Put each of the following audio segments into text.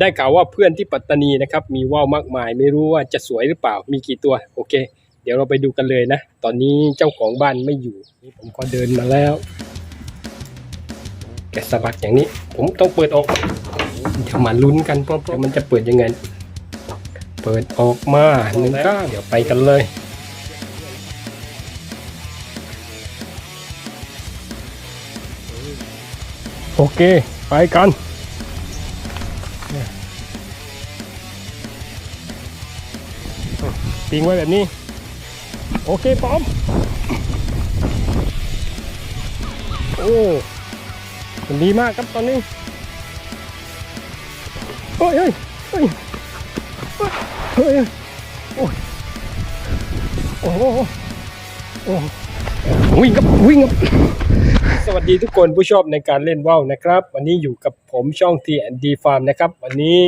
ได้ข่าวว่าเพื่อนที่ปัตตานีนะครับ มีว่าวมากมาย ไม่รู้ว่าจะสวยหรือเปล่ามีกี่ตัว โอเค เดี๋ยวเราไปดูกันเลยนะ ตอนนี้เจ้าของบ้านไม่อยู่นี่ผมก็เดินมาแล้ว แกะสลักอย่างนี้ ผมต้องเปิดออกเดี๋ยวมาลุ้นกันเพราะมันจะเปิดยังไง เปิดออกมาหนึ่งก้าเดี๋ยวไปกันเลยโอเค ไปกัน ปิงไว้แบบนี้ โอเคพร้อม โอ้มันดีมากครับตอนนี้เฮ้ยเฮ้ยเฮ้ยเฮ้ยโอ้ยโอ้โหโอ้วิ่งครับวิ่งครับสวัสดีทุกคนผู้ชอบในการเล่นว่าวนะครับ วันนี้อยู่กับผมช่อง T&D Farm นะครับ วันนี้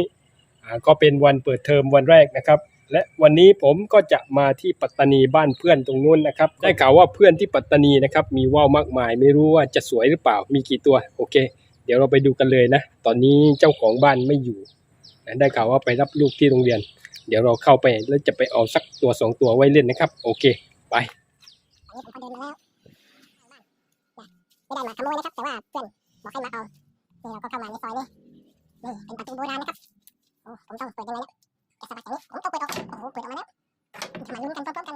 ก็เป็นวันเปิดเทอมวันแรกนะครับ และวันนี้ผมก็จะมาที่ปัตตานีบ้านเพื่อนตรงนู้นนะครับ ได้ข่าวว่าเพื่อนที่ปัตตานีนะครับ มีว่าวมากมาย ไม่รู้ว่าจะสวยหรือเปล่ามีกี่ตัว โอเค เดี๋ยวเราไปดูกันเลยนะ ตอนนี้เจ้าของบ้านไม่อยู่ได้ข่าวว่าไปรับลูกที่โรงเรียน เดี๋ยวเราเข้าไปแล้วจะไปเอาสักตัวสองตัวไว้เล่นนะครับ โอเค ไปไม่ได้มาขโมยนะครับแต่ว่าเพื่อนบอกให้มาเอานี่เราก็เข้ามาในซอยนี้นี่เป็นประตูโบราณนะครับโอ้ผมต้องเปิดยังไงเนี่ย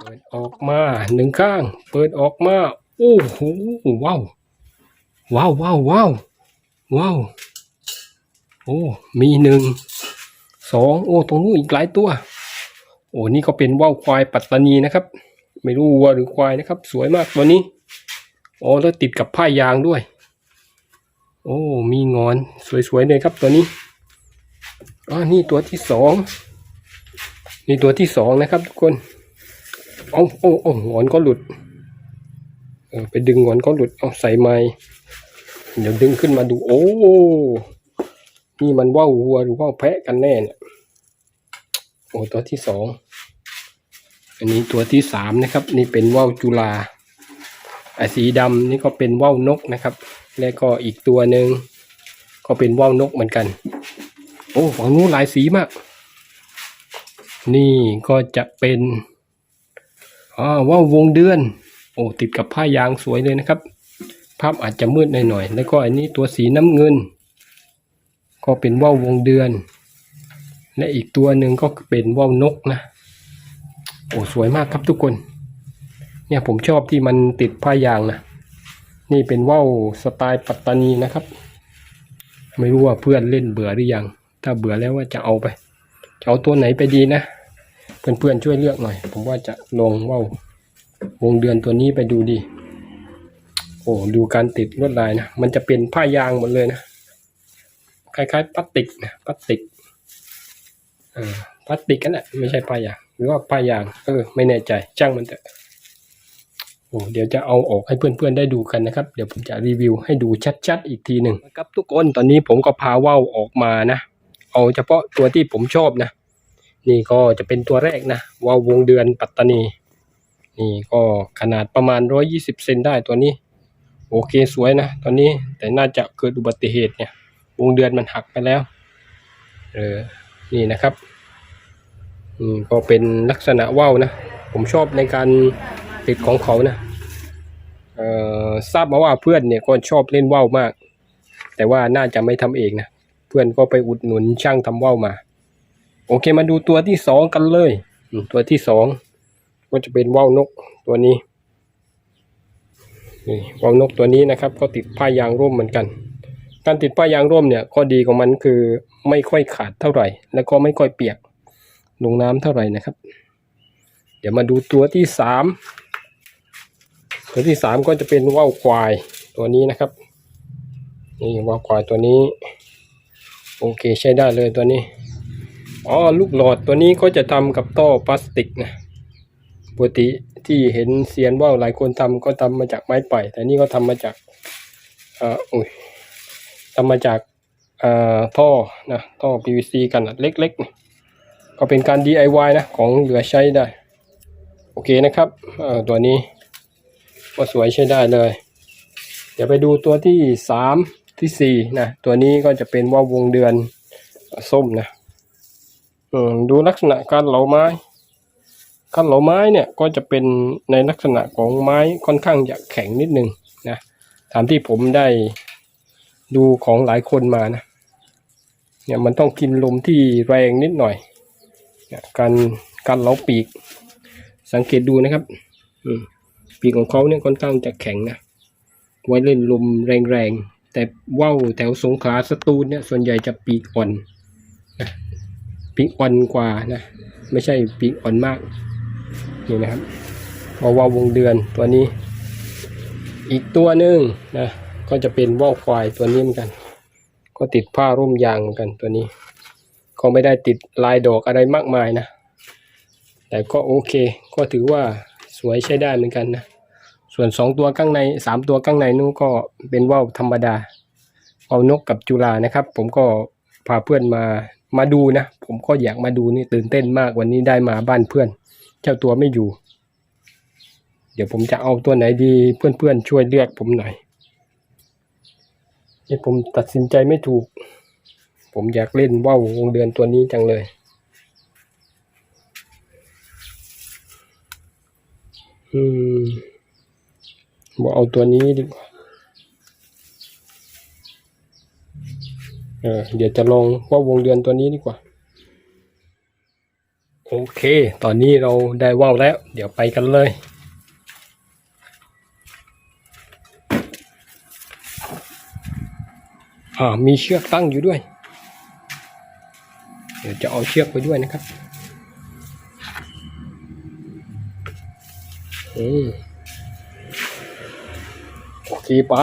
เปิดออกมาหนึ่งข้าง เปิดออกมา โอ้โหว้าวว้าวว้าวว้าวว้าวโอ้มีหนึ่งสองโอ้ตรงนู้นอีกหลายตัว โอ้นี่ก็เป็นว่าวควายปัตตานีนะครับ ไม่รู้วัวหรือควายนะครับ สวยมากตัวนี้โอ้แล้วติดกับผ้ายางด้วย โอ้มีงอนสวยๆเลยครับตัวนี้อ่านี่ตัวที่สอง นี่ตัวที่สองนะครับทุกคนเอาเอาเอาหงอนก็หลุดเออไปดึงหงอนก็หลุดเอาใส่ไม้เดี๋ยวดึงขึ้นมาดู โอ้นี่มันว่าววัวหรือว่าวแพะกันแน่เนี่ยโอ้ตัวที่สองอันนี้ตัวที่สามนะครับ นี่เป็นว่าวจุฬาไอ้สีดำนี่ก็เป็นว่าวนกนะครับ แล้วก็อีกตัวหนึ่งก็เป็นว่าวนกเหมือนกัน โอ้ฝั่งนู้นหลายสีมาก นี่ก็จะเป็นอ่าว่าววงเดือน โอ้ติดกับผ้ายางสวยเลยนะครับ ภาพอาจจะมืดหน่อยๆแล้วก็อันนี้ตัวสีน้ำเงิน ก็เป็นว่าววงเดือน และอีกตัวหนึ่งก็เป็นว่าวนกนะ โอ้สวยมากครับทุกคน เนี่ยผมชอบที่มันติดผ้ายางนะ นี่เป็นว่าวสไตล์ปัตตานีนะครับ ไม่รู้ว่าเพื่อนเล่นเบื่อหรือยัง ถ้าเบื่อแล้วว่าจะเอาไป จะเอาตัวไหนไปดีนะ เพื่อนๆช่วยเลือกหน่อย ผมว่าจะลงว่าววงเดือนตัวนี้ไปดูดี โอ้ดูการติดลวดลายนะ มันจะเป็นผ้ายางหมดเลยนะ คล้ายๆพลาสติกนะพลาสติกเออพลาสติกกันแหละไม่ใช่ผ้ายาง หรือว่าผ้ายางเออไม่แน่ใจช่างมันเถอะโอ้เดี๋ยวจะเอาออกให้เพื่อนๆได้ดูกันนะครับ เดี๋ยวผมจะรีวิวให้ดูชัดๆอีกทีหนึ่งนะครับ ทุกคนตอนนี้ผมก็พาว่าวออกมานะ เอาเฉพาะตัวที่ผมชอบนะ นี่ก็จะเป็นตัวแรกนะว่าววงเดือนปัตตานี นี่ก็ขนาดประมาณร้อยี่สิบเซนได้ตัวนี้ โอเคสวยนะตอนนี้แต่น่าจะเกิดอุบัติเหตุเนี่ย วงเดือนมันหักไปแล้ว เออ นี่นะครับอืมก็เป็นลักษณะว่าวนะ ผมชอบในการติดของเขานะเอ่อทราบมาว่าเพื่อนเนี่ยก็ชอบเล่นว่าวมาก แต่ว่าน่าจะไม่ทำเองนะ เพื่อนก็ไปอุดหนุนช่างทำว่าวมา โอเคมาดูตัวที่สองกันเลยตัวที่สองก็จะเป็นว่าวนกตัวนี้นี่ว่าวนกตัวนี้นะครับ ก็ติดผ้ายางร่มเหมือนกัน การติดผ้ายางร่มเนี่ยข้อดีของมันคือไม่ค่อยขาดเท่าไหร่ แล้วก็ไม่ค่อยเปียกลงน้ำเท่าไหร่นะครับ เดี๋ยวมาดูตัวที่สามตัวที่สามก็จะเป็นว่าวควายตัวนี้นะครับนี่ว่าวควายตัวนี้ โอเคใช้ได้เลยตัวนี้อ๋อลูกหลอดตัวนี้ก็จะทำกับท่อพลาสติกนะปกติที่เห็นเซียนว่าวหลายคนทำก็ทำมาจากไม้ไผ่แต่นี่ก็ทำมาจากอ่ออุ้ยทำมาจากอ่อท่อนะท่อ PVC ขนาดเล็กๆนี่ก็เป็นการ DIY นะของเหลือใช้ได้ โอเคนะครับตัวนี้ก็สวยใช้ได้เลย เดี๋ยวไปดูตัวที่สาม ที่สี่นะตัวนี้ก็จะเป็นว่าวงเดือนส้มนะดูลักษณะการเหลาไม้ การเหลาไม้เนี่ยก็จะเป็นในลักษณะของไม้ค่อนข้างจะแข็งนิดนึงนะตามที่ผมได้ดูของหลายคนมานะเนี่ยมันต้องกินลมที่แรงนิดหน่อยการการเหลาปีก สังเกตดูนะครับปีกของเขาเนี่ยค่อนข้างจะแข็งนะไว้เล่นลมแรงๆ แต่ว่าวแถวสงขลาสตูลเนี่ยส่วนใหญ่จะปีกอ่อนนะปีกอ่อนกว่านะไม่ใช่ปีกอ่อนมากนี่นะครับว่าวว่าววงเดือนตัวนี้ อีกตัวหนึ่งนะก็จะเป็นว่าวควายตัวนี้เหมือนกัน ก็ติดผ้าร่มยางเหมือนกันตัวนี้ก็ไม่ได้ติดลายดอกอะไรมากมายนะ แต่ก็โอเค ก็ถือว่าสวยใช้ได้เหมือนกันนะ ส่วนสองตัวข้างในสามตัวข้างในนู้นก็เป็นว่าวธรรมดาว่านกกับจุฬานะครับ ผมก็พาเพื่อนมามาดูนะ ผมก็อยากมาดูนี่ตื่นเต้นมากวันนี้ได้มาบ้านเพื่อน เจ้าตัวไม่อยู่ เดี๋ยวผมจะเอาตัวไหนดีเพื่อนๆช่วยเลือกผมหน่อยนี่ผมตัดสินใจไม่ถูก ผมอยากเล่นว่าววงเดือนตัวนี้จังเลยอืม บอกเอาตัวนี้ดีกว่า เออ เดี๋ยวจะลองว่าวงเดือนตัวนี้ดีกว่า โอเค ตอนนี้เราได้ว่าวแล้ว เดี๋ยวไปกันเลยอ่ามีเชือกตั้งอยู่ด้วย เดี๋ยวจะเอาเชือกไปด้วยนะครับ อืม โอเคไป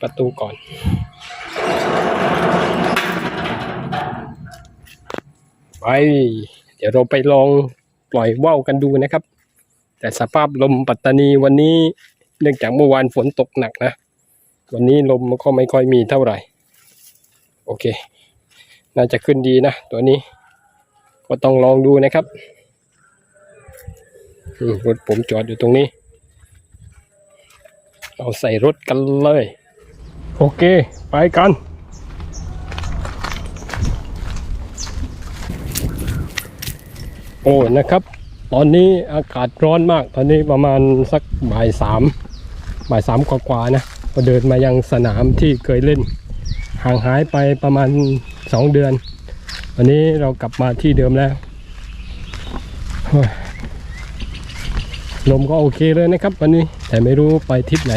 ประตูก่อน ไป เดี๋ยวเราไปลองปล่อยว่าวกันดูนะครับ แต่สภาพลมปัตตานีวันนี้เนื่องจากเมื่อวานฝนตกหนักนะ วันนี้ลมก็ไม่ค่อยมีเท่าไหร่ โอเค น่าจะขึ้นดีนะ ตัวนี้ ก็ต้องลองดูนะครับรถผมจอดอยู่ตรงนี้เราใส่รถกันเลย โอเค ไปกันโอ้นะครับ ตอนนี้อากาศร้อนมาก ตอนนี้ประมาณสักบ่ายสามบ่ายสามกว่าๆนะ ก็เดินมายังสนามที่เคยเล่น ห่างหายไปประมาณสองเดือน วันนี้เรากลับมาที่เดิมแล้ว ลมก็โอเคเลยนะครับ วันนี้แต่ไม่รู้ไปทิศไหน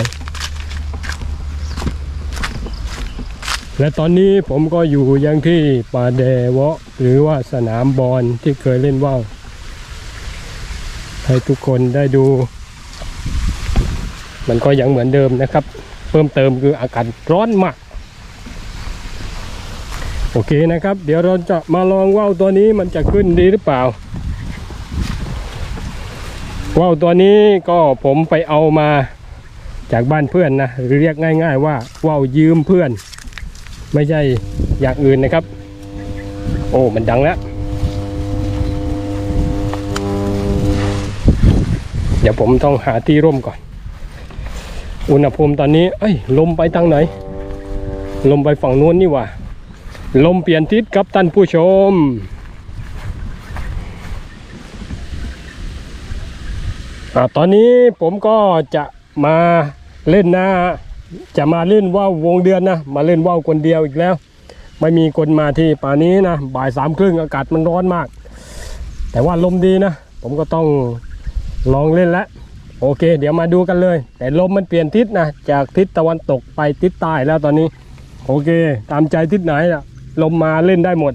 และตอนนี้ผมก็อยู่ยังที่ป่าแดวะ หรือว่าสนามบอลที่เคยเล่นว่าวให้ทุกคนได้ดู มันก็ยังเหมือนเดิมนะครับ เพิ่มเติมคืออากาศร้อนมาก โอเคนะครับ เดี๋ยวเราจะมาลองว่าวตัวนี้มันจะขึ้นดีหรือเปล่า ว่าวตัวนี้ก็ผมไปเอามาจากบ้านเพื่อนนะหรือเรียกง่าย ๆ ว่าว่าวยืมเพื่อน ไม่ใช่อย่างอื่นนะครับ โอ้มันดังแล้วเดี๋ยวผมต้องหาที่ร่มก่อน อุณหภูมิตอนนี้ เอ้ย ลมไปทางไหน ลมไปฝั่งนู้นนี่ว่า ลมเปลี่ยนทิศครับท่านผู้ชมอตอนนี้ผมก็จะมาเล่นนะจะมาเล่นว่าววงเดือนนะ มาเล่นว่าวคนเดียวอีกแล้ว ไม่มีคนมาที่ป่านี้นะ บ่ายสามครึ่งอากาศมันร้อนมาก แต่ว่าลมดีนะ ผมก็ต้องลองเล่นแล้วโอเค เดี๋ยวมาดูกันเลย แต่ลมมันเปลี่ยนทิศนะ จากทิศตะวันตกไปทิศใต้แล้วตอนนี้ โอเค ตามใจทิศไหนอะ ลมมาเล่นได้หมด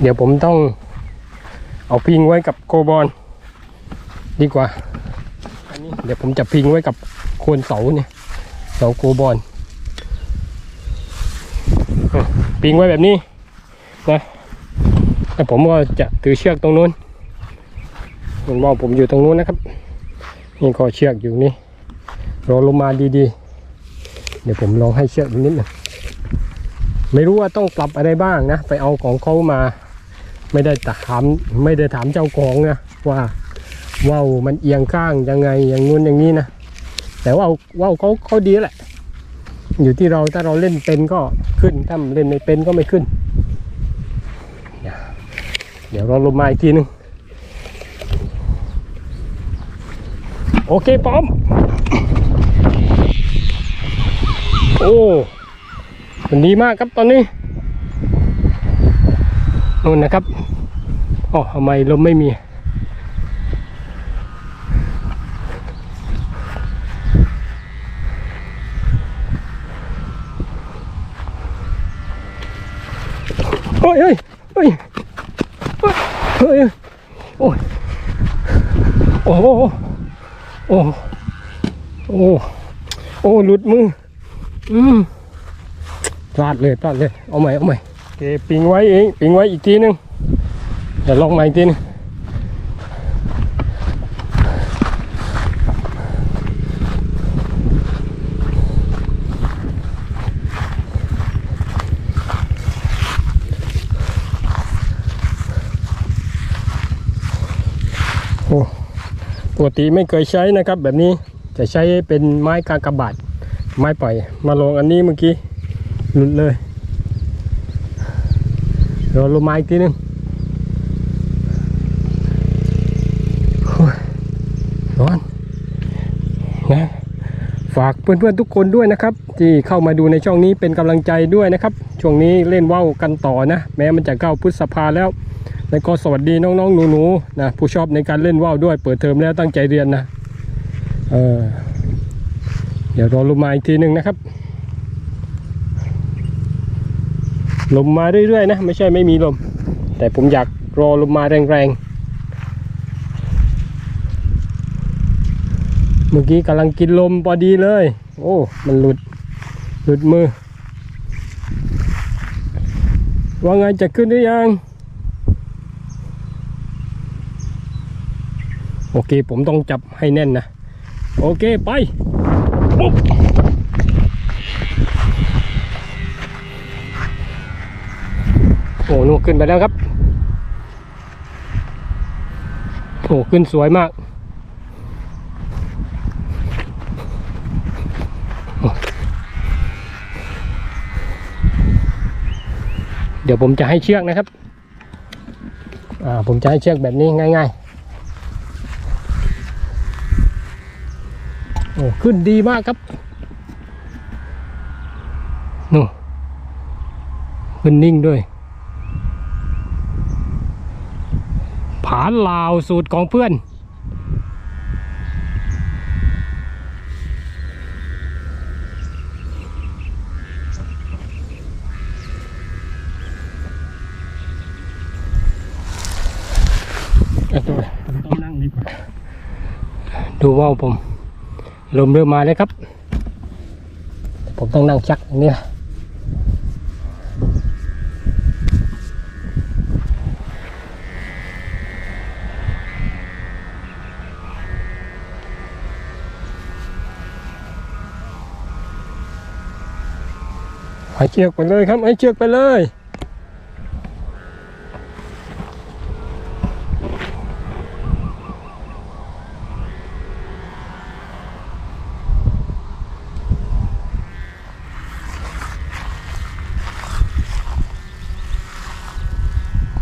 เดี๋ยวผมต้องเอาพิงไว้กับโกบอลดีกว่าอันนี้เดี๋ยวผมจะพิงไว้กับโคนเสาเนี่ย เสาโกบอลพิงไว้แบบนี้นะแล้วผมก็จะถือเชือกตรงนู้นผมว่าผมอยู่ตรงนู้นนะครับ นี่ก็เชือกอยู่นี่รอลงมาดีๆ เดี๋ยวผมลองให้เชือกนิดหนึ่งไม่รู้ว่าต้องปรับอะไรบ้างนะ ไปเอาของเขามา ไม่ได้ถามไม่ได้ถามเจ้าของนะว่าว่าวมันเอียงข้างยังไงอย่างงู้นอย่างนี้นะแต่ว่าว่าวเขาเขาดีแหละ อยู่ที่เราถ้าเราเล่นเป็นก็ขึ้นถ้าเล่นไม่เป็นก็ไม่ขึ้น เดี๋ยวเราลงมาอีกทีหนึง โอเคป้อม โอ้มันดีมากครับตอนนี้นู่นนะครับอ๋อทำไมลมไม่มี เฮ้ยเฮ้ยเฮ้ยเฮ้ยเฮ้ยโอ้ยโอ้โหโอ้โอ้โอ้ หลุดมือ อืมพลาดเลยพลาดเลย เอาใหม่เอาใหม่โอเคปิงไว้เองปิงไว้อีกทีนึงเดี๋ยวลองใหม่อีกทีนึงโอ้ปกติไม่เคยใช้นะครับแบบนี้จะใช้เป็นไม้กากบาท ไม้ปล่อย มาลงอันนี้เมื่อกี้หลุดเลยเดี๋ยวลงมาอีกทีนึงโอ้ยร้อนนะฝากเพื่อนๆทุกคนด้วยนะครับ ที่เข้ามาดูในช่องนี้เป็นกำลังใจด้วยนะครับ ช่วงนี้เล่นว่าวกันต่อนะ แม้มันจะเข้าพฤษภาแล้วแล้วก็สวัสดีน้องๆหนูๆนะผู้ชอบในการเล่นว่าวด้วยเปิดเทอมแล้วตั้งใจเรียนนะเออ เดี๋ยวรอลมมาอีกทีหนึ่งนะครับ ลมมาเรื่อยๆนะ ไม่ใช่ไม่มีลม แต่ผมอยากรอลมมาแรงๆ เมื่อกี้กำลังกินลมพอดีเลย โอ้ มันหลุด หลุดมือ ว่าไงจะขึ้นหรือยังโอเค ผมต้องจับให้แน่นนะ โอเค ไป ปุ๊บโอ้นู่น ขึ้นไปแล้วครับโอ้ขึ้นสวยมากเดี๋ยวผมจะให้เชือกนะครับ อ่า ผมจะให้เชือกแบบนี้ง่ายๆ โอ้ ขึ้นดีมากครับ นู่นขึ้นนิ่งด้วย ผาลาวสูตรของเพื่อนต้องนั่งดีกว่าดูว่าวผม ลมเริ่มมาแล้วครับ ผมต้องนั่งชักอย่างนี้ นะให้เชือกไปเลยครับให้เชือกไปเลย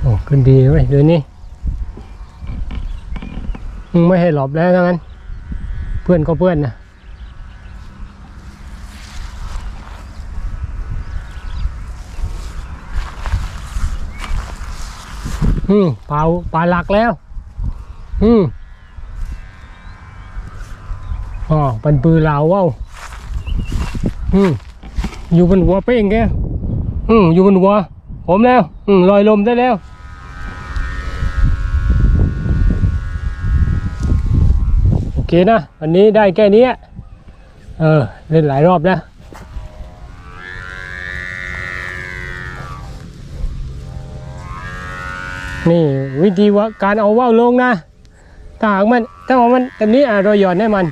โอ้ขึ้นดีเว้ยเดี๋ยวนี้มึงไม่ให้หลบแล้วทั้งนั้น เพื่อนก็เพื่อนนะ อืมเปล่าปลาหลักแล้ว อืมอ๋อเป็นปืนเหลาเว้าอืมอยู่บนหัวเป้งแกอืมอยู่บนหัว ผมแล้ว อืมลอยลมได้แล้วโอเคนะวันนี้ได้แค่นี้เออเล่นหลายรอบนะ นี่วิธีว่าการเอาว่าวลงนะถ้าหากมันถ้าว่ามันแบบนี้เราหย่อนให้มันน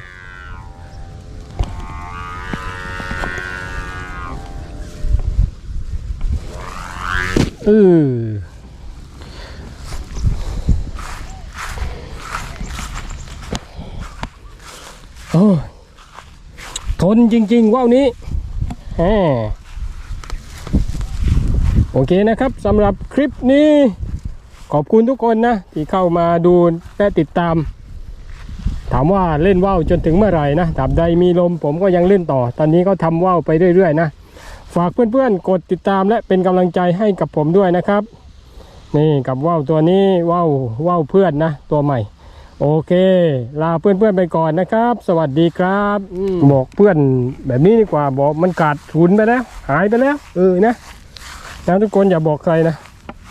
เออโอ้ทนจริง ๆ ว่าวนี้โอเคนะครับสำหรับคลิปนี้ ขอบคุณทุกคนนะ ที่เข้ามาดูและติดตาม ถามว่าเล่นว่าวจนถึงเมื่อไหร่นะตราบใดมีลมผมก็ยังเล่นต่อ ตอนนี้ก็ทำว่าวไปเรื่อยๆนะฝากเพื่อนๆกดติดตามและเป็นกำลังใจให้กับผมด้วยนะครับ นี่กับว่าวตัวนี้ว่าวว่าวเพื่อนนะ ตัวใหม่ โอเค ลาเพื่อนๆไปก่อนนะครับ สวัสดีครับอบอกเพื่อนแบบนี้ดีกว่าบอกมันขาดทุนไปแล้ว หายไปแล้วเออนะแล้วทุกคนอย่าบอกใครนะ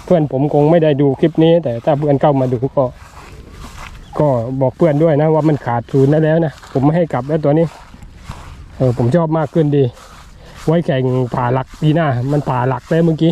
เพื่อนผมคงไม่ได้ดูคลิปนี้ แต่ถ้าเพื่อนเข้ามาดูก็ ก็บอกเพื่อนด้วยนะว่ามันขาดศูนได้แล้วนะผมไม่ให้กลับแล้วตัวนี้เออผมชอบมากขึ้นดี ไว้แข่งผ่าหลักปีหน้า มันผ่าหลักเล้เมื่อกี้